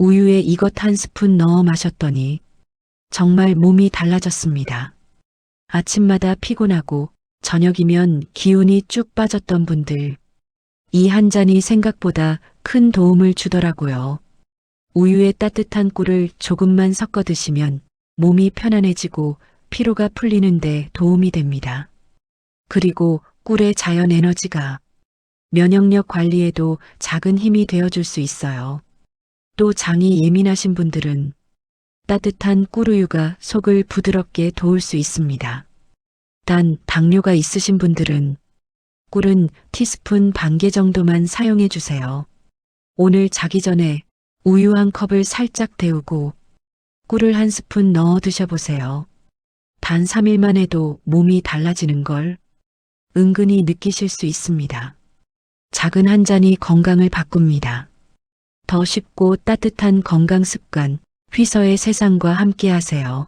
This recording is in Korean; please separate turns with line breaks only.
우유에 이것 한 스푼 넣어 마셨더니 정말 몸이 달라졌습니다. 아침마다 피곤하고 저녁이면 기운이 쭉 빠졌던 분들, 이 한 잔이 생각보다 큰 도움을 주더라고요. 우유에 따뜻한 꿀을 조금만 섞어 드시면 몸이 편안해지고 피로가 풀리는데 도움이 됩니다. 그리고 꿀의 자연 에너지가 면역력 관리에도 작은 힘이 되어줄 수 있어요. 또 장이 예민하신 분들은 따뜻한 꿀우유가 속을 부드럽게 도울 수 있습니다. 단 당뇨가 있으신 분들은 꿀은 티스푼 반 개 정도만 사용해 주세요. 오늘 자기 전에 우유 한 컵을 살짝 데우고 꿀을 한 스푼 넣어 드셔보세요. 단 3일만 해도 몸이 달라지는 걸 은근히 느끼실 수 있습니다. 작은 한 잔이 건강을 바꿉니다. 더 쉽고 따뜻한 건강 습관, 휘서의 세상과 함께 하세요.